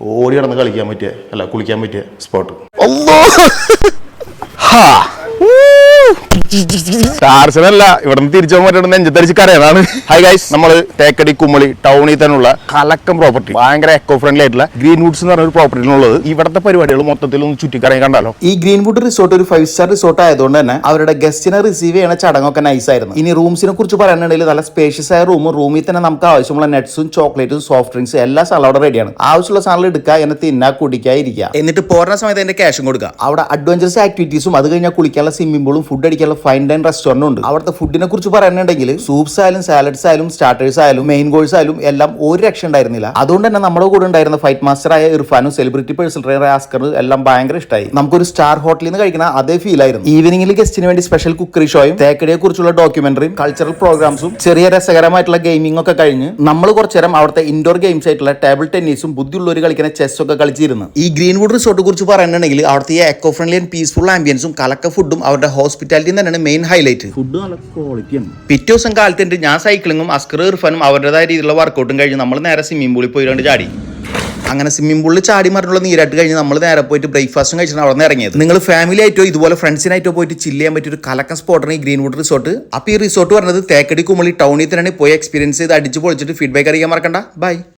ഓടി നടന്ന് കളിക്കാൻ പറ്റിയ അല്ല കുളിക്കാൻ പറ്റിയ സ്പോട്ട് ടാർസനല്ല ഇവിടെ നിന്ന് തിരിച്ചു പോകാൻ പറ്റുന്ന നെഞ്ചത്തരിച്ച് കരയാണ് ഹൈ ഗൈസ് നമ്മൾ തേക്കടി കുമ്മളി ടൗണിൽ തന്നെയുള്ള കലക്കം പ്രോപ്പർട്ടി ഭയങ്കര എക്കോ ഫ്രണ്ട്ലി ആയിട്ടുള്ള ഗ്രീൻ വുഡ്സ് എന്ന് പറഞ്ഞ ഒരു പ്രോപ്പർട്ടിയിലുള്ളത് ഇവിടുത്തെ പരിപാടികൾ മൊത്തത്തിൽ ഒന്ന് ചുറ്റിക്കറങ്ങി കണ്ടാലോ? ഈ ഗ്രീൻ വുഡ് റിസോർട്ട് ഒരു ഫൈവ് സ്റ്റാർ റിസോർട്ട് ആയതുകൊണ്ട് തന്നെ അവരുടെ ഗസ്റ്റിനെ റിസീവ് ചെയ്യണ ചടങ്ങൊക്കെ നൈസ് ആയിരുന്നു. ഇനി റൂംസിനെ കുറിച്ച് പറയാനുണ്ടെങ്കിൽ നല്ല സ്പേഷ്യസ് ആയ റൂമും റൂമിൽ തന്നെ നമുക്ക് ആവശ്യമുള്ള നെറ്റ്സും ചോക്ലേറ്റും സോഫ്റ്റ് ഡ്രിങ്ക്സ് എല്ലാ സാധനം അവിടെ റെഡിയാണ് ആവശ്യമുള്ള സാധനം എടുക്കുക എന്നെ തിന്നാ കുടിക്കുക ഇരിക്കുക. എന്നിട്ട് പോരുന്ന സമയത്ത് എന്റെ ക്യാഷും കൊടുക്കുക. അവിടെ അഡ്വഞ്ചറസ് ആക്ടിവിറ്റീസും അത് കഴിഞ്ഞാൽ കുളിക്കാനുള്ള സ്വിമ്മിംഗ് പൂളും ഫുഡ് അടിക്കാനുള്ള ഫൈൻ ഡൈൻ റെസ്റ്റോറന്റ് ഉണ്ട്. അവിടുത്തെ ഫുഡിനെ കുറിച്ച് പറയാനുണ്ടെങ്കിൽ സൂപ്സ് ആയാലും സാലഡ്സ് ആയാലും സ്റ്റാർട്ടേഴ്സ് ആയാലും മെയിൻ കോഴ്സ് ആയാലും എല്ലാം ഒരു രക്ഷ ഉണ്ടായിരുന്നില്ല. അതുകൊണ്ട് തന്നെ നമ്മുടെ കൂടെ ഉണ്ടായിരുന്ന ഫൈറ്റ് മാസ്റ്റർ ആയ ഇർഫാനും സെലിബ്രിറ്റി പേഴ്സൺ ട്രെയിനർ ആസ്കർ എല്ലാം ഭയങ്കര ഇഷ്ടമായി നമുക്കൊരു സ്റ്റാർ ഹോട്ടലിൽ നിന്ന് കഴിക്കുന്ന അതേ ഫീൽ ആയിരുന്നു. ഈവനിംഗിൽ ഗസ്റ്റിന് വേണ്ടി സ്പെഷ്യൽ കുക്കറി ഷോയും തേക്കടിയെ കുറിച്ചുള്ള ഡോക്യുമെന്ററിയും കൾച്ചറൽ പ്രോഗ്രാംസും ചെറിയ രസകരമായിട്ടുള്ള ഗെയിമിംഗ് ഒക്കെ കഴിഞ്ഞ് നമ്മൾ കുറച്ചു നേരം അവിടുത്തെ ഇൻഡോർ ഗെയിംസ് ആയിട്ടുള്ള ടേബിൾ ടെന്നീസും ബുദ്ധിയുള്ളവർ കളിക്കുന്ന ചെസ് ഒക്കെ കളിച്ചിരുന്നു. ഈ ഗ്രീൻവുഡ് റിസോർട്ട് കുറിച്ച് പറയുന്നുണ്ടെങ്കിൽ അവിടുത്തെ എക്കോ ഫ്രണ്ട്ലി ആൻഡ് പീസ്ഫുൾ ആംബിയൻസും കലക്ക ഫുഡും അവരുടെ ഹോസ്പിറ്റാലിറ്റി തന്നെയാണ് മെയിൻ ഹൈലൈറ്റ് ഫുഡ് നല്ല ക്വാളിറ്റിയാണ് പിറ്റേ ദിവസം കാലത്തുണ്ട് ഞാൻ സൈക്ലിങ്ങും അസ്കർ ഇർഫാനും അവരുടേതായ രീതിയിലുള്ള വർക്കൗട്ടും കഴിഞ്ഞ് നമ്മൾ നേരെ സ്വിമ്മിംഗ് പൂളിൽ പോയി രണ്ട് ചാടി. അങ്ങനെ സ്വിമ്മിംഗ് പൂളിൽ ചാടി മറിഞ്ഞുള്ള നീരാട്ട് കഴിഞ്ഞ് നമ്മൾ നേരെ പോയിട്ട് ബ്രേക്ക്ഫാസ്റ്റും കഴിച്ചിട്ട് അവിടെ നിന്ന് ഇറങ്ങിയത്. നിങ്ങൾ ഫാമിലി ആയിട്ടോ ഇതുപോലെ ഫ്രണ്ട്സിനായിട്ടോ പോയിട്ട് ചില്ല് ചെയ്യാൻ പറ്റിയ ഒരു കലക്കൻ സ്പോട്ടാണ് ഈ ഗ്രീൻവുഡ് റിസോർട്ട് അപ്പോൾ ഈ റിസോർട്ട് പറഞ്ഞത് തേക്കടി കുമളി ടൗണിൽ തന്നെയാണ് പോയി എക്സ്പീരിയൻസ് ചെയ്ത് അടിച്ച് പൊളിച്ചിട്ട് ഫീഡ്ബാക്ക് അറിയാൻ മറക്കണ്ട. ബൈ